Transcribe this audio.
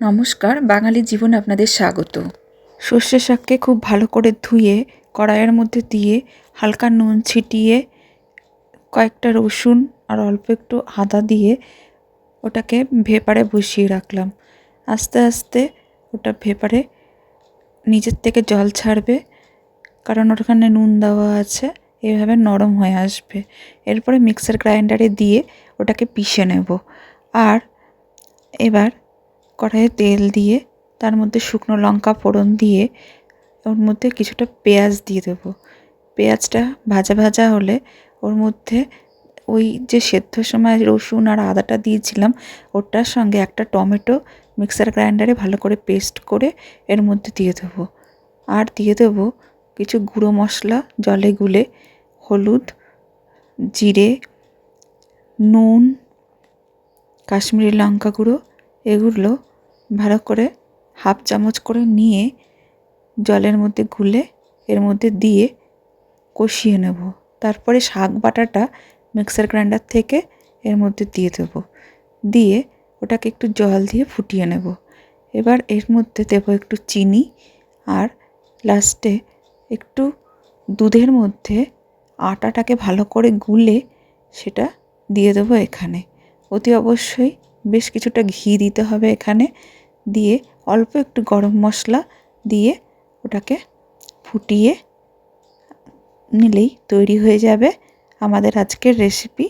নমস্কার, বাঙালি জীবনে আপনাদের স্বাগত। সর্ষে শাককে খুব ভালো করে ধুয়ে, কড়াইয়ের মধ্যে দিয়ে হালকা নুন ছিটিয়ে, কয়েকটা রসুন আর অল্প একটু আদা দিয়ে ওটাকে ভেপারে বসিয়ে রাখলাম। আস্তে আস্তে ওটা ভেপারে নিজের থেকে জল ছাড়বে, কারণ ওখানে নুন দেওয়া আছে, এভাবে নরম হয়ে আসবে। এরপরে মিক্সার গ্রাইন্ডারে দিয়ে ওটাকে পিষে নেব। আর এবার কড়াইয়ে তেল দিয়ে, তার মধ্যে শুকনো লঙ্কা ফোড়ন দিয়ে, ওর মধ্যে কিছুটা পেঁয়াজ দিয়ে দেবো। পেঁয়াজটা ভাজা ভাজা হলে ওর মধ্যে ওই যে সেদ্ধর সময় রসুন আর আদাটা দিয়েছিলাম, ওটার সঙ্গে একটা টমেটো মিক্সার গ্রাইন্ডারে ভালো করে পেস্ট করে এর মধ্যে দিয়ে দেবো। আর দিয়ে দেবো কিছু গুঁড়ো মশলা, জলে গুলে হলুদ, জিরে, নুন, কাশ্মীরি লঙ্কা গুঁড়ো এগুলো ভালো করে হাফ চামচ করে নিয়ে জলের মধ্যে গুলে এর মধ্যে দিয়ে কষিয়ে নেব। তারপরে শাক বাটাটা মিক্সার গ্রাইন্ডার থেকে এর মধ্যে দিয়ে দেবো। দিয়ে ওটাকে একটু জল দিয়ে ফুটিয়ে নেব। এবার এর মধ্যে দেবো একটু চিনি আর লাস্টে একটু দুধের মধ্যে আটাটাকে ভালো করে গুলে সেটা দিয়ে দেবো এখানে। অতি অবশ্যই বেশ কিছুটা ঘি দিতে হবে এখানে। দিয়ে অল্প একটু গরম মশলা দিয়ে ওটাকে ফুটিয়ে নিলেই তৈরি হয়ে যাবে আমাদের আজকের রেসিপি